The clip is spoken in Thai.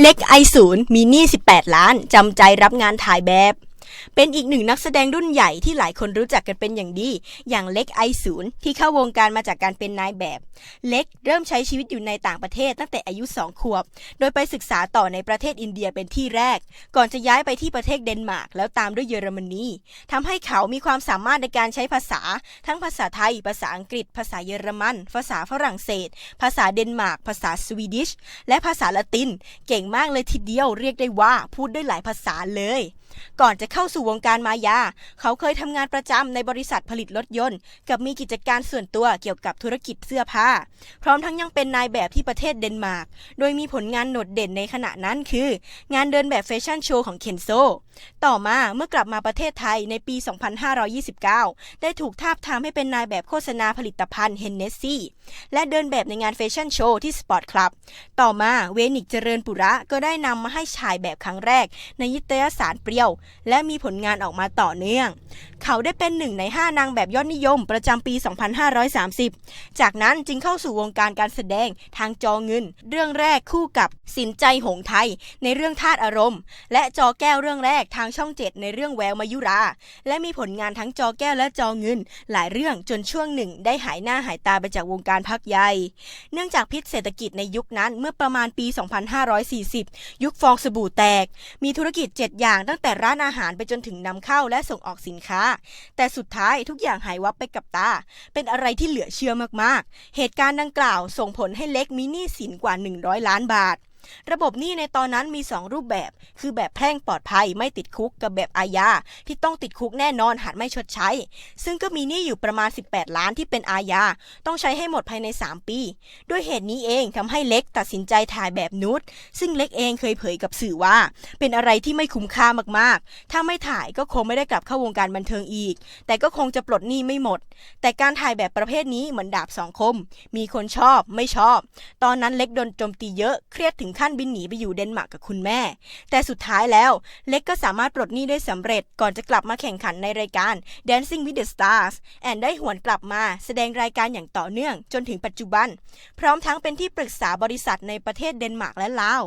เล็กไอศูนย์มีหนี้18 ล้านจำใจรับงานถ่ายแบบ เป็นอีกหนึ่งนักแสดงรุ่นใหญ่ที่หลายคนรู้จักกันเป็นอย่างดี อย่างเล็กไอศูนย์ที่เข้าวงการมาจากการเป็นนายแบบ เล็กเริ่มใช้ชีวิตอยู่ในต่างประเทศตั้งแต่อายุ2ขวบ โดยไปศึกษาต่อในประเทศอินเดียเป็นที่แรก ก่อนจะย้ายไปที่ประเทศเดนมาร์กแล้วตามด้วยเยอรมนีทำให้เขามีความสามารถในการใช้ภาษา ทั้งภาษาไทย ภาษาอังกฤษ ภาษาเยอรมัน ภาษาฝรั่งเศส ภาษาเดนมาร์ก ภาษาสวีดิช และภาษาละติน เก่งมากเลยทีเดียว เรียกได้ว่าพูดได้หลายภาษาเลย ก่อนจะเข้าสู่วงการมายา เขาเคยทำงานประจำในบริษัทผลิตรถยนต์ กับมีกิจการส่วนตัวเกี่ยวกับธุรกิจเสื้อผ้า พร้อมทั้งยังเป็นนายแบบที่ประเทศเดนมาร์ก โดยมีผลงานโดดเด่นในขณะนั้นคือ งานเดินแบบแฟชั่นโชว์ของเคนโซ ต่อมาเมื่อกลับมาประเทศไทยในปี 2529 ได้ถูกทาบทามให้เป็นนายแบบโฆษณาผลิตภัณฑ์เฮนเนสซี่และเดินแบบในงานแฟชั่นโชว์ที่สปอร์ตคลับ ต่อมาเวนิกเจริญปุระก็ได้นำมาให้ฉายแบบครั้งแรก ในนิตยสารเปรี้ยวและมีผลงานออกมาต่อเนื่อง เขาได้เป็นหนึ่งใน 5 นางแบบยอดนิยมประจำปี 2530 จากนั้นจึงเข้าสู่วงการการแสดงทางจอเงิน เรื่องแรกคู่กับสินใจหงไทย ในเรื่องธาตุอารมณ์ และจอแก้วเรื่องแรกทางช่องเจ็ดในเรื่องแววมายุรา และมีผลงานทั้งจอแก้วและจอเงิน หลายเรื่องจนช่วงหนึ่ง ได้หายหน้าหายตาไปจากวงการพักใหญ่เนื่องจากพิษเศรษฐกิจในยุคนั้นเมื่อประมาณปี 2540 ยุคฟองสบู่แตก มีธุรกิจ 7 อย่างตั้งแต่ร้านอาหารไปจนถึงนำเข้าและส่งออกสินค้า แต่สุดท้ายทุกอย่างหายวับไปกับตา เป็นอะไรที่เหลือเชื่อมากๆ เหตุการณ์ดังกล่าวส่งผลให้เล็กมีหนี้สินกว่า 100 ล้านบาท ระบบหนี้ในตอนนั้นมี 2 รูปแบบ คือแบบแพ่งปลอดภัยไม่ติดคุกกับแบบอาญาที่ต้องติดคุกแน่นอนหากไม่ชดใช้ ซึ่งก็มีหนี้อยู่ประมาณ 18 ล้านที่เป็นอาญาต้องใช้ให้หมดภายใน 3 ปี ด้วยเหตุนี้เองทำให้เล็กตัดสินใจถ่ายแบบนูดซึ่งเล็กเองเคยเผยกับสื่อว่า เป็นอะไรที่ไม่คุ้มค่ามากๆ ถ้าไม่ถ่ายก็คงไม่ได้กลับเข้าวงการบันเทิงอีก แต่ก็คงจะปลดหนี้ไม่หมด แต่การถ่ายแบบประเภทนี้เหมือนดาบสองคม มีคนชอบไม่ชอบ ตอนนั้นเล็กโดนโจมตีเยอะเครียดถึงขั้นบินหนีไปอยู่เดนมาร์กกับคุณแม่ แต่สุดท้ายแล้วเล็กก็สามารถปลดหนี้ได้สำเร็จก่อนจะกลับมาแข่งขันในรายการ Dancing with the Stars แอนได้หวนกลับมาแสดงรายการอย่างต่อเนื่องจนถึงปัจจุบัน พร้อมทั้งเป็นที่ปรึกษาบริษัทในประเทศเดนมาร์กและลาว